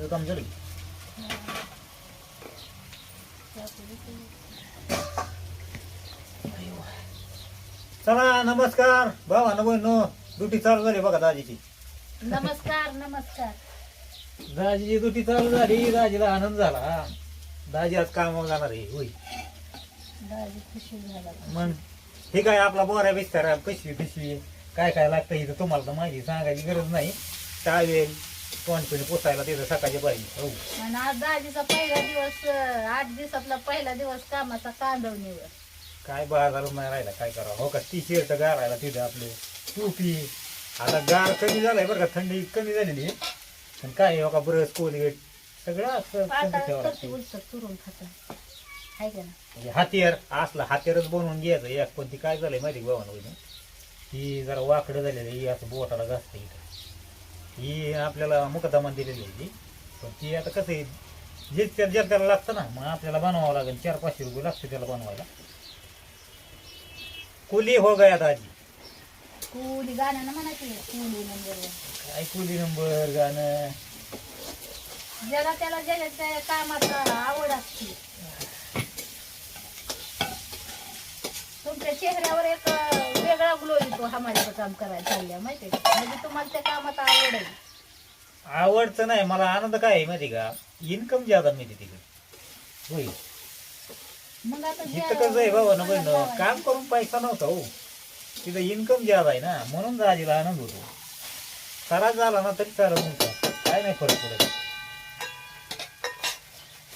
तुझं काम झालं? चला नमस्कार. भावा न बहिण ड्युटी चालू झाली बघा दाजीची. नमस्कार नमस्कार. दाजीची ड्युटी चालू झाली दाजीला आनंद झाला. हा. दाजी आज कामावर जाणार आहे होय. दाजी खुशी झाला. मग हे काय आपला बोऱ्या बिस्तारा पिशवी पिशवी काय काय लागतं इथं तुम्हाला तर माहिती सांगायची गरज नाही. टावेल तोंडपिणी पोचायला तिथं सकाळच्या पाहिजे हो. आणि आज दाजीचा पहिला दिवस अं, आठ दिवसातला पहिला दिवस कामाचा कांदवणीवर. काय बाजार नाही राहिला काय करावं? हो का? टी शर्ट गारायला तिथं आपले टोपी. आता गार कमी झालाय बरं का थंडी कमी झालेली आहे. पण काय हो का ब्रश कोलगेट सगळं असं थंडी ठेवावं पाताळ लागतं. उलसत चुरून का ना म्हणजे हातेर असलं हातेरच बनवून घ्यायचं. एक पण ती काय झालंय माहिती भावना वहिनी? ही जरा वाकडं झालेली ही असं बोटाला घासतं इथं. ही आपल्याला मुकदमा दिलेली आहे ती पण ती आता कसं आहे जे त्या त्याला लागतं ना मग आपल्याला बनवावं लागेल. चार पाचशे रुपये लागते त्याला बनवायला. कुली हो गया दाजी. कुली गाण्यानं म्हणायची कुली नंबर काय कुली नंबर गाणं? ज्याला त्याला त्या कामाचा आवड असते. तुमच्या चेहऱ्यावर एक वेगळा ग्लो येतो हमालीचं काम करायला चालल्या माहितीये का? म्हणजे तुम्हाला त्या कामात आवड आहे. आवडतं नाही मला आनंद काय आहे माहिती का? इन्कम ज्यादा मिळते तिकडे. होय. मग आता जे- इथं कसं आहे बाबा ना बहिण काम करून पैसा नव्हता हो. तिथं इन्कम ज्यादा आहे ना म्हणून दाजीला आनंद होतो. खरा झाला ना तरी चालत नव्हता काय नाही फरक पडत.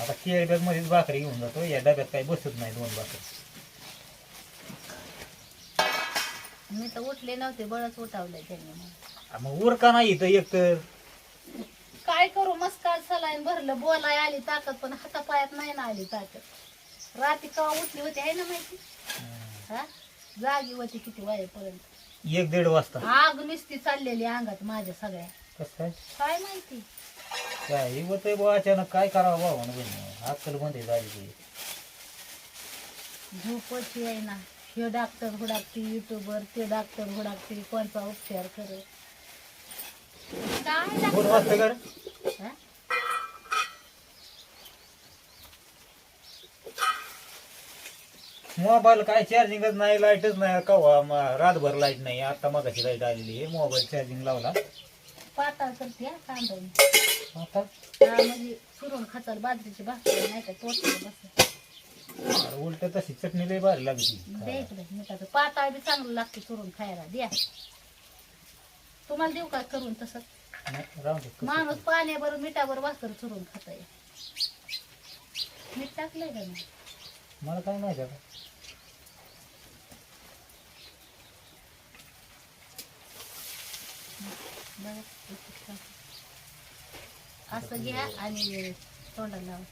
आता केअर बॅग मध्येच भाकरी घेऊन जातो या डब्यात काही बसत नाही दोन भाकरी. मी तर उठले नव्हते बळच उठावलंय त्यांनी मला. आ मग उरका नाही इथं एक तर? काय करू मस्काल सलाईन भरलं बोलाय आली ताकद पण हातापायात नाही ना आली ताकद. रात्री कवा उठली होती आहे ना माहिती? हा? जागी होती किती वाजेपर्यंत? एक दीड वाजता. आग नुसती चाललेली अंगात माझ्या सगळ्या. कसं काय? काय माहिती? काय होतंय बुवा अचानक काय करावं बाबा ना बहिण अक्कलमध्ये दाजी झोपची आहे ना हे डॉक्टर हुडाकते युट्यूबवर ते डॉक्टर हुडाकते कोणता उपचार करे? मोबाईल काय चार्जिंगच नाही लाईटच नाही कवा रातभर लाइट नाही. आता मगाची लाइट आलेली आहे मोबाईल चार्जिंग लावला. पाताळ करते हा कांदा हा म्हणजे सुरून खाचाल बाजरीची भाकरी नाही तर पोचलं बस उलट तशी चटणी लई भारी लागली द्या इकडे मिठाचं. पाताळ बी चांगलं लागते चुरून खायला. द्या. तुम्हाला देऊ का करून तसं. माणूस पाण्यावर मिठावर भाकर चुरून खाता मीठ टाकलंय का नाही? मला काय माहिती आता. असं घ्या आणि तोंडाला लावा.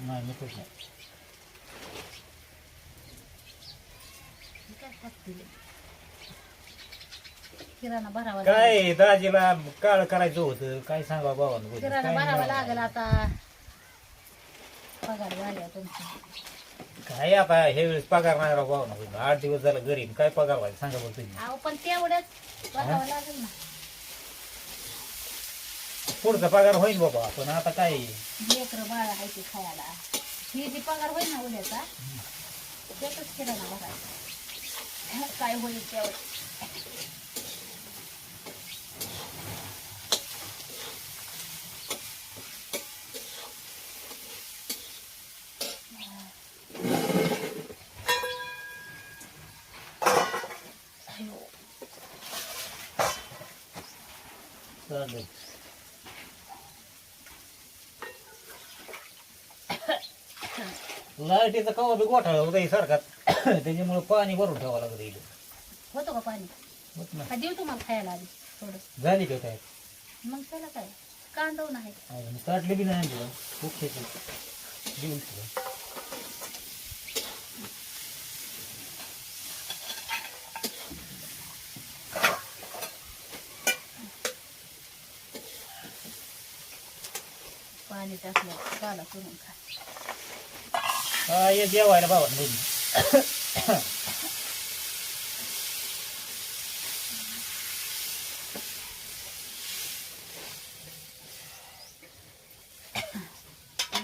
नाही मी नाही किराणा भरावा काय दाजीला काळ करायचं होतं? काय सांगा बाबा किराणा भरावा लागेल आता. पगार झाल्या तुमचा. काय आता हे वेळेस पगार नाही राव बाबा आठ दिवस झालं घरी. काय पगार व्हायचं सांगा बरं तुम्ही. अहो पण तेवढंच भरावं लागेल ना. पुढचा पगार होईल बाबा पण आता काय? लेकरं बाळा आहे ते खायला. ही जी पगार होईल ना उद्याचा त्यातच किराणा भरायचा काय होईल त्यावर चालेल लाईटीचा कवा बी गोठाळा होता सारखा. त्याच्यामुळे पाणी भरून ठेवावं लागतं इथं. होतं का पाणी? होत ना. का देऊ तुम्हाला खायला आधी थोडं. झाली का काय मग त्याला काय? कांदवून आहे. अजून काढले बी नाही तुला खूप देऊन तुला पाणी टाकलं काला करून खा. हे जेवायला भावत नाही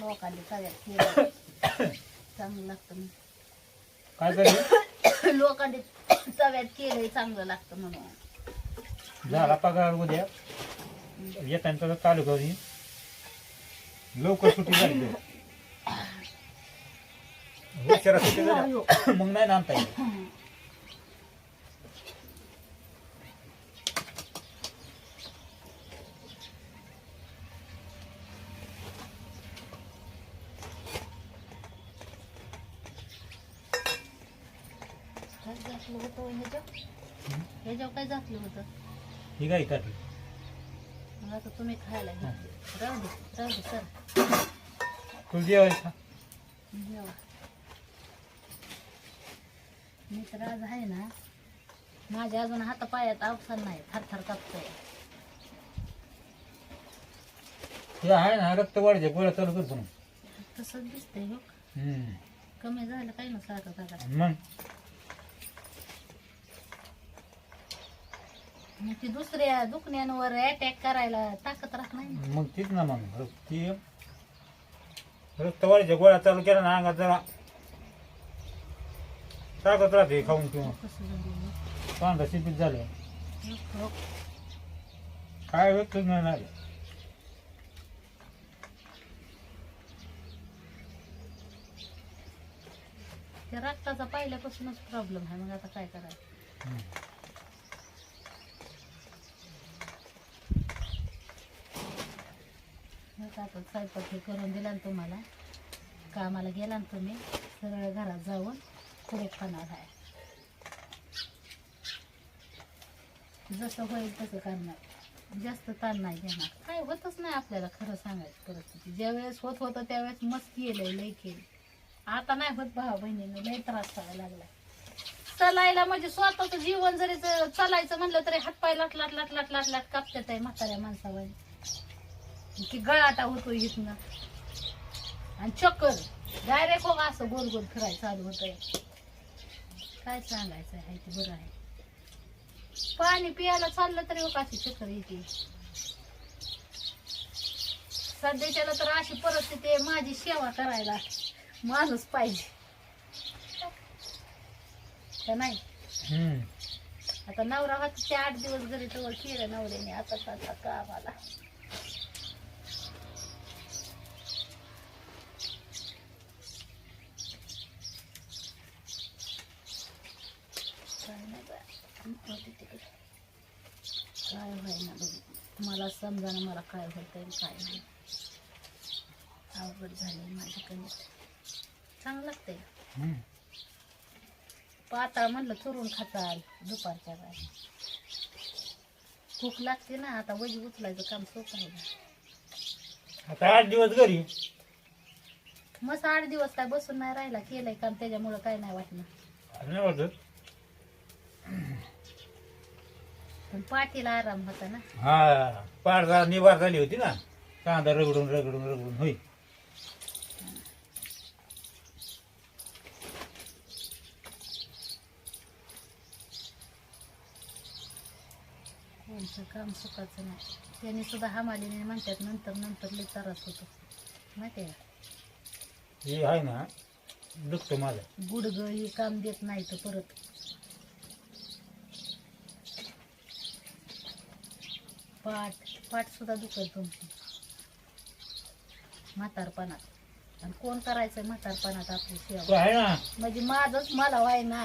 लोकांनी सगळ्यात केलं. चांगलं काय झालं? लोकांनी सगळ्यात केलंय चांगलं लागतं म्हणून. झाला पगार उद्या. येताना त्याचा तालुका होईल. लवकर सुट्टी झाली सुट्टी झाली मग नाही आणता येईल काय घातलं होतं ह्याच्यात ह्याच्यावर काय घातलं होतं ही काय मग आता तुम्ही खायला घेतले राहू दे राहू दे सर तुला जेवायचं? जेवा. मी तर आज आहे ना माझ्या अजून हातापायात अवसान नाही थरथर कापतोय. ते आहे ना रक्त वाढते गोळ्या चालू करतो ना. तसंच दिसतंय हम्म. कमी झालं काय ना सारखं मग? मग ती दुसऱ्या दुखण्यांवर अटॅक करायला ताकद राहत नाही. ना. मग तीच ना मग रक्त- ती रक्त वाढीच्या गोळ्या चालू केल्या ना अंगात जरा ताकद राहते खाऊन किंवा कसं पांढरा शिपीत झालं काय व्यक्त नाही ते रक्ताचा पहिल्यापासूनच प्रॉब्लेम आहे मग आता काय करायचं? मग आता स्वयंपाक हे करून दिला ना तुम्हाला. कामाला गेला ना तुम्ही सरळ घरात जाऊन. पुढे खाणार आहे. जसं होईल तसं करणार. जास्त ताण नाही घेणार काय होतच नाही आपल्याला खरं सांगायचं परिस्थिती ज्यावेळेस होत होतं त्यावेळेस मस्त केलंय लय केलं. आता नाही होत भावा बहिणीनं लय त्रास करायला लागला चलायला म्हणजे स्वतःचं जीवन जरी च- चालायचं म्हणलं तरी हातपाय लाट लाट लाट लाट लाट लाट कापतात आहे म्हाताऱ्या माणसावर. की गळाटा होतो इथनं. आणि चक्कर. डायरेक्ट हो असं गोल गोल फिरायचं चालू होतंय. काय सांगायचं आहे ते बरं आहे. पाणी पियाला चाललं तरी हो अशी चक्कर येते. सध्याच्याला तर अशी परिस्थिती आहे माझी सेवा करायला माणूस पाहिजे. नाही. आता नवरा होता ते आठ दिवस घरी जवळ केलं नवऱ्याने आता आता कामाला काय नाही बाय. होते तिकडे. काय व्हायना बघ मला समजा ना मला काय होतंय काय नाही. अवघड झालंय माझ्याकडे चांगलं लागतंय. पाताळ म्हणलं चुरून खाताल दुपारच्या वेळेला भूक लागते ना आता वजी उचलायचं काम सोपं आहे ना. आता आठ दिवस घरी. मस्त आठ दिवस काय बसून नाही राहिला केलंय काम त्याच्यामुळं काय नाही वाटणार नाही वाटत. पाठीला आराम होता ना. हा पाडदा निवार झाली होती ना. कांदा रगडून रगडून रगडून होई काम सुखाचं नाही. त्याने सुद्धा हमालीने म्हणतात नंतर नंतर लई त्रास होतो. माहिती आहे का? हे आहे ना दुखतं माझं गुडघं हे काम देत नाही तर परत. पाठ पाठ सुद्धा दुखत तुमची. म्हातारपणात. आणि कोण करायचंय म्हातारपणात आपली सेवा? आहे ना. म्हणजे माझच मला वाय ना.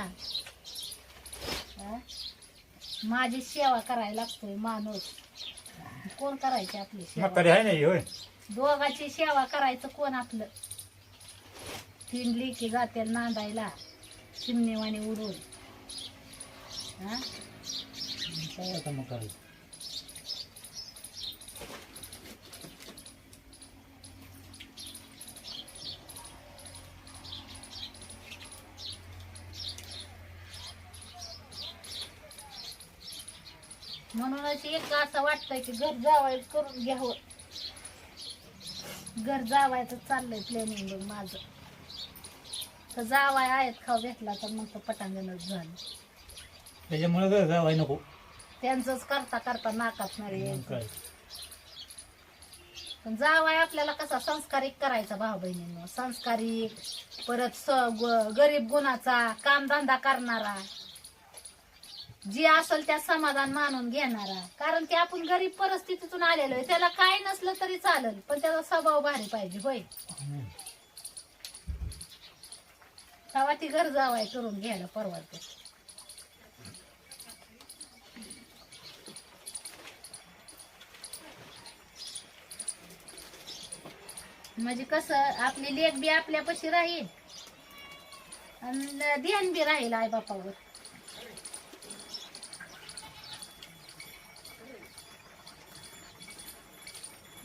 हा? माझी सेवा करायला लागतोय माणूस. कोण करायची आपली सेवा? म्हातारी आहे ना ही, होय. दोघाची सेवा करायचं कोण आपलं? तीन लेकी जाते नांदायला चिमणीवाणी उडून. हा? काय आता मग करायचं? म्हणूनच एक असं वाटतंय की घर जावाय करून घ्यावं. घर जावायचं चाललंय प्लॅनिंग माझं. तर जावाय आहेत खाऊ भेटला तर मग तर पटांगणच झालं. त्याच्यामुळे घर जावाय नको. त्यांचंच करता करता नाकात नाही मग यायचं काय? पण जावाय आपल्याला कसा संस्कारिक करायचा भाऊ बहिणींनो. संस्कारिक परत स- ग- गरीब गुणाचा कामधंदा करणारा. जी असेल त्या समाधान मानून घेणारा. कारण की आपण गरीब परिस्थितीतून आलेलो आहे त्याला काय नसलं तरी चालेल पण त्याचा स्वभाव भारी पाहिजे होय. तेव्हा ती घर जावाय करून घ्यायला परवडते. म्हणजे कसं आपली लेख बी आपल्यापाशी राहील. आणि ध्यान बी राहील आई बापावर.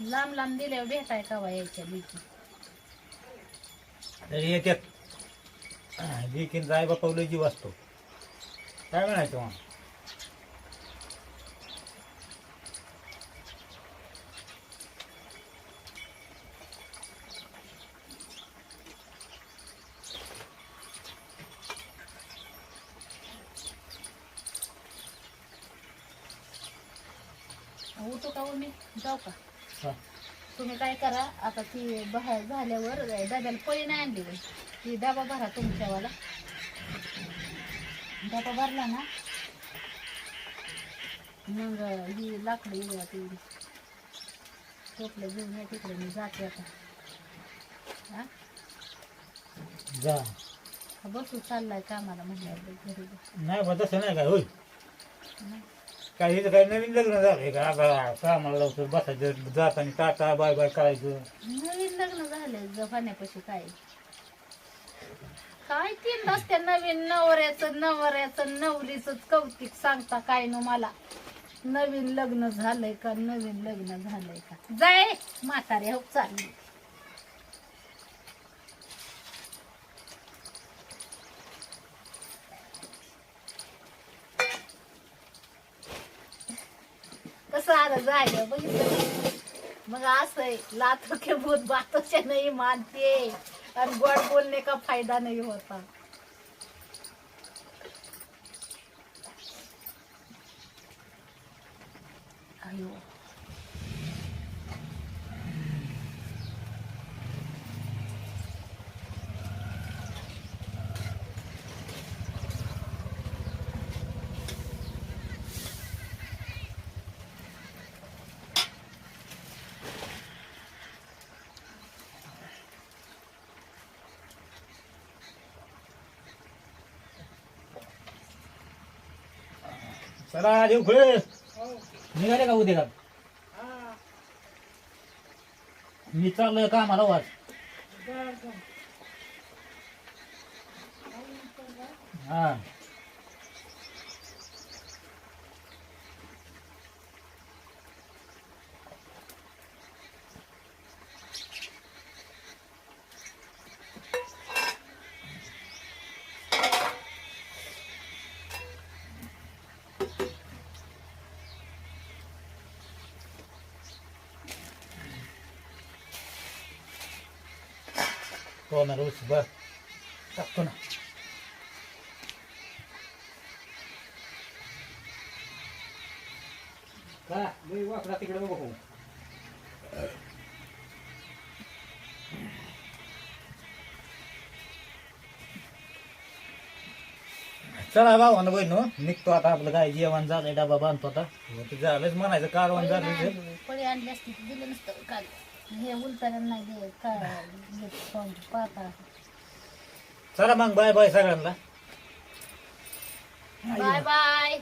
लांब लांब दिल्यावर भेटाय कवा यायच्या लेकी तरी येत्यात देखील जाय बापा लय जीव असतो. काय म्हणायचं मग? उठू का हो मी? जाऊ का? हा. तुम्ही काय करा आता ती बाहेर झाल्यावर डब्याला पळी नाही आणली बाई. ती डबा भरा तुमच्यावाला. डबा भरला ना मग ही लाकडं ती. टोपलं घेऊन या तिकडे मी जाते आता. हा? जा. बसू चाललाय कामाला म्हणल्यावर घरी बस. नाही बा तसं नाही काय होय. नाही. काय तर काय नवीन लग्न झालंय का? आता कामाला लवकर बसायचं जाताना टाटा बाय बाय करायचं. नवीन लग्न झालंय जपान्यापाशी काय? काय तीन तास त्या नवीन नवऱ्याचं नवऱ्याचं नवरीच कौतिक सांगता काय नो मला? नवीन लग्न झालंय का? नवीन लग्न झालंय का? जाय म्हातारे हो चालली. कसं आलं बघितलं मग असं आहे लातो के भूत बातों नाही मानते. आणि गोड बोलने का फायदा नाही होता. अयो. चला देऊ खुळे निघाले का उद्या? मी चाललोय कामाला वाच हा. हो ना रोज बर टाकतो ना का लई वाकडा तिकडे बघू चला भाऊ बहिण निघतो आता आपलं काय जेवण झालंय डबा बांधतो आता. हो, ते झालंच म्हणायचं कारवण पळी झालं नाही आणली. पळी आणली असती तर दिलं नसतं काल हे उलटायला नाही दे काय? पाहता. चला मग बाय बाय सगळ्यांना. Bye bye